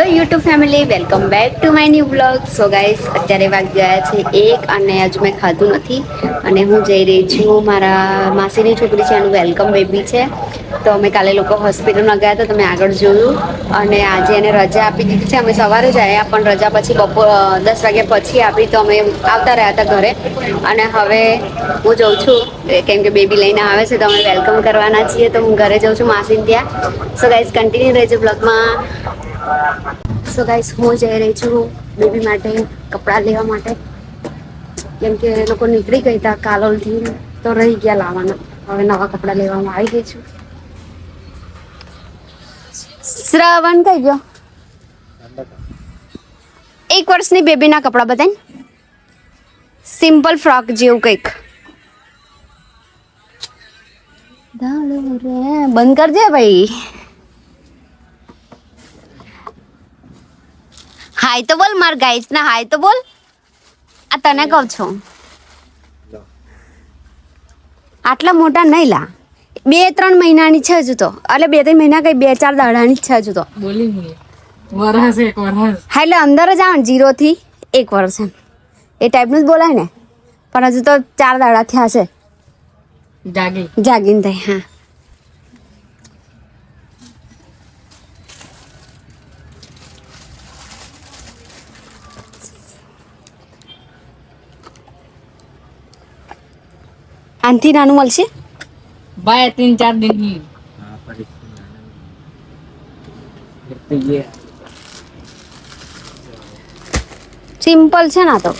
Hello YouTube family welcome back to my new blog so guys અત્યારે વાગી ગયા છે એક અને હજુ મેં ખાધું નથી અને હું જઈ રહી છું. મારા માસીની છોકરી છે, એનું વેલકમ બેબી છે. તો અમે કાલે લોકો હોસ્પિટલમાં ગયા હતા તમે આગળ જોયું. અને આજે એને રજા આપી દીધી છે. અમે સવારે જ આવ્યા, પણ રજા પછી બપોર દસ વાગ્યા પછી આપી, તો અમે આવતા રહ્યા હતા ઘરે. અને હવે હું જઉં છું. કેમ કે બેબી લઈને આવે છે, તો અમે વેલકમ કરવાના છીએ. તો હું ઘરે જઉં છું માસીને ત્યાં. સો ગાઈઝ કન્ટિન્યુ રહેજો બ્લોગમાં સો ગાઈસ હું જઈ રહી છું બેબી માટે કપડાં લેવા માટે. કેમ કે એ લોકો નીકળી ગઈ હતા કાલોલથી, તો રહી ગયા લાવવાના. હવે નવા કપડાં લેવામાં આવી ગઈ છું. શ્રાવણ કઈ ગયો? એક વર્ષની બેબીના કપડાં બતાય સિમ્પલ ફ્રોક જેવું કંઈક. બંધ કરજે ભાઈ. હાય તો બોલ માર ગાઈસ ના હાય તો બોલ. આ તને કહું છું. આટલા મોટા નહીં લા. બે ત્રણ મહિનાની છે હજુ તો. એટલે બે ત્રણ મહિના કઈ બે ચાર દાડાની જ છે હજુ તો. બોલી વરસ એક વરસ. હા એટલે અંદર જ આવે જીરો થી એક વર્ષ એમ. એ ટાઈપનું જ બોલાય ને. પણ હજુ તો ચાર દાડા થયા છે. જાગી. જાગીને થઈ હા. આનથી નાનું મળશે? બાય તીન ચાર દિન સિમ્પલ છે ના તો.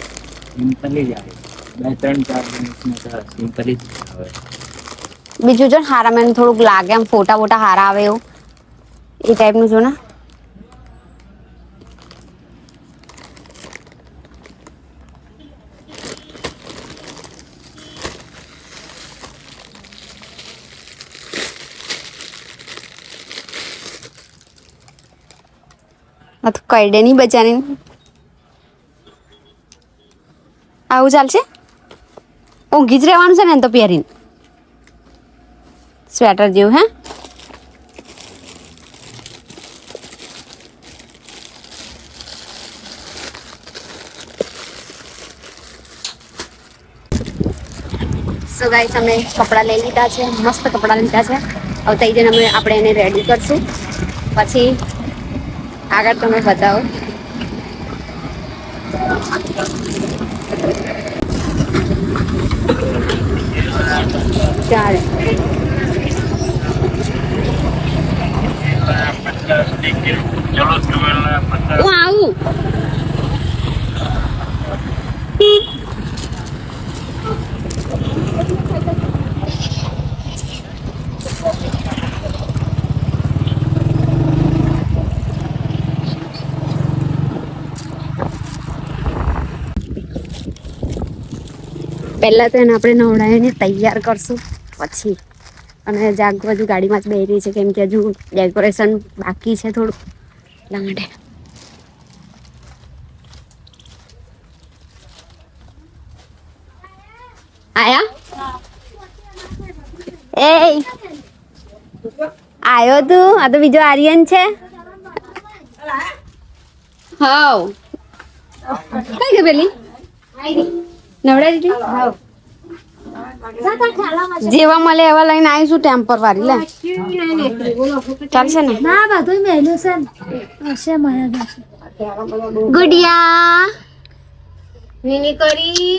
સિમ્પલ જ આવે. બે ત્રણ ચાર દિવસમાં સિમ્પલ જ આવે. બીજું જો હારા મેં થોડુંક લાગે એમ ફોટા બોટા હારા આવે એવું. એ ટાઈપનું જો ને. આ તો કઈડે નહીં બચારી આવું ચાલશે? ઊંઘી જ રહેવાનું છે ને તો પહેરીને. સ્વેટર જેવું, હે? સો ગાઈસ અમે કપડાં લઈ લીધા છે, મસ્ત કપડાં લીધા છે. હવે તઈ જઈને અમે આપણે એને રેડી કરશું. પછી આગળ તમે બતાવો. ચાલે. હું આવું? પહેલાં તો એને આપણે નવડાવીને તૈયાર કરશું. પછી અને જાગ હજુ ગાડીમાં જ બેસી છે કેમ કે હજુ ડેકોરેશન બાકી છે થોડું. એટલા માટે. આયા? એ આયો તું? આ તો બીજો આર્યન છે. હા કઈ કે પેલી? જેવા મળે એવા લઈને આવીશું ટેમ્પર વાળી લે. ચાલશે ને? ના બધું મેલું છે હશે મારા ગુડિયા. કરી.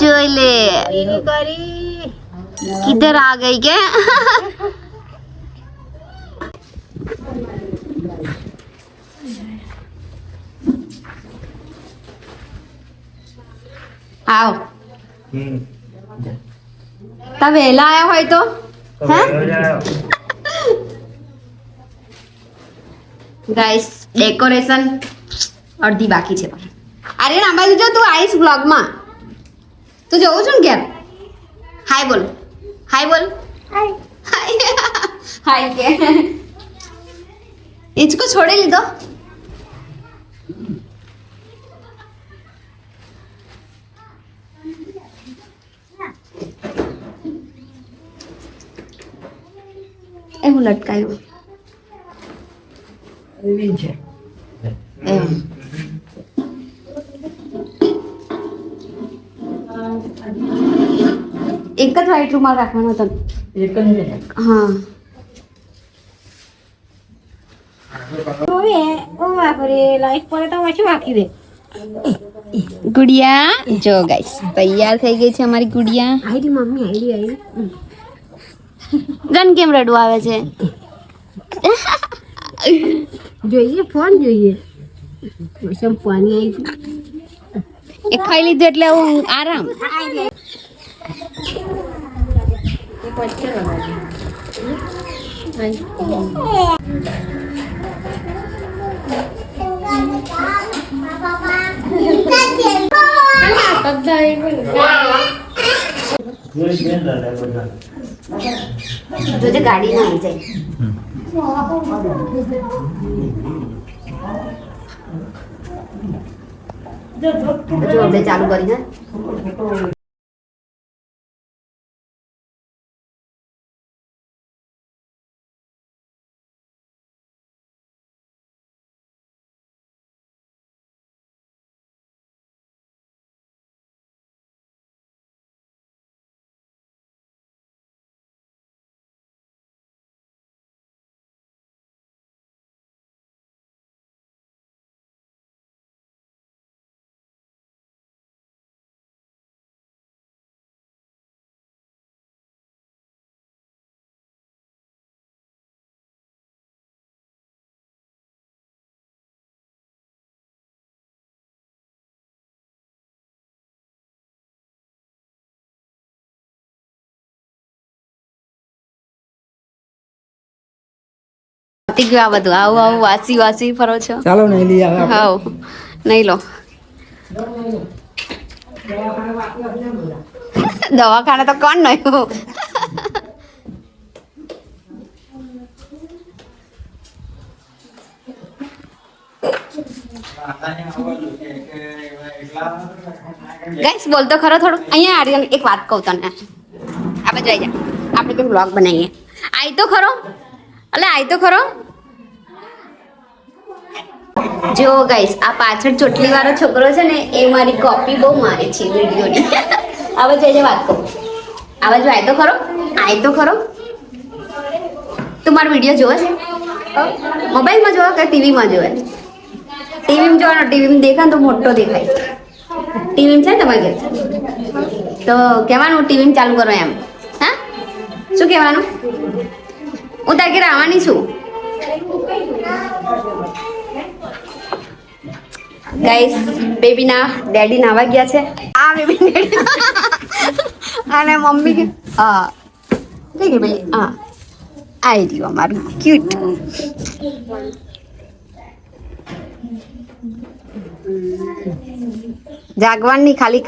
જોઈ લે. વિની કરી. કિધર આ ગઈ કે? આવ. તા વહેલા આયા હોય તો? હે? ગાઈસ ડેકોરેશન અડધી બાકી છે. પણ અરે ના જો તું આવીશ વ્લોગમાં તું જોઉં છું ને કેમ? હાય બોલ. હાય બોલ. હાય હાય કે? હિંચકો છોડી લીધો? એ હું લટકાયું એમ. એક જ વ્હાઈટ રૂમાલ રાખવાનો હતો. ને? તો જ ને હા ગુડિયા. જો ગાઈસ તૈયાર થઈ ગઈ છે અમારી ગુડિયા. આઈડી મમ્મી આઈડી આઈડી રન કેમ રડવું આવે છે? જોઈએ ફોન જોઈએ. વસમ પાણી આવી એ ખાઈ લીધું એટલે હું આરામ. જોજે ગાડી ના આવી જાય જો ચાલુ કરી પતી ગયું આ બધું. આવું આવું વાસી વાસી ફરો છો. ચાલો નહીં લઈ આવે હાવ નહીં લો. દવાખાને તો કોણ નહીં ગાઈસ બોલતો ખરો થોડું. અહીંયા આર્યન એક વાત કહું તને. આપણે જઈ જા. આપણે કોઈ બ્લોગ બનાવીએ. આઈ તો ખરો. એટલે આઈ તો ખરો. જો ગાઈસ આ પાછળ ચોટલી વાળો છોકરો છે ને, એ મારી કોપી બહુ મારે છે વિડીયોની. આવાજ જઈ વાત કહું આવાજ આય તો ખરો, આય તો ખરો. તું મારો વીડિયો જોવે છે? મોબાઈલમાં જોવા કે ટીવીમાં જોવે? ટીવીમાં જોવાનો, ટીવીમાં દેખાય તો મોટો દેખાય. ટીવીમાં છે તમારે ઘેર? તો કહેવાનું, ટીવીમાં ચાલુ કરો એમ. હા? શું કહેવાનું? હું તારે આવવાની છું? ગાઈસ બેબીના ડેડી નાવા ગયા છે. આ બેબી ડેડી અને મમ્મી હા કઈ ગઈ ભાઈ હા આવી રહ્યું અમારું. ક્યુટ જાગવાની ખાલી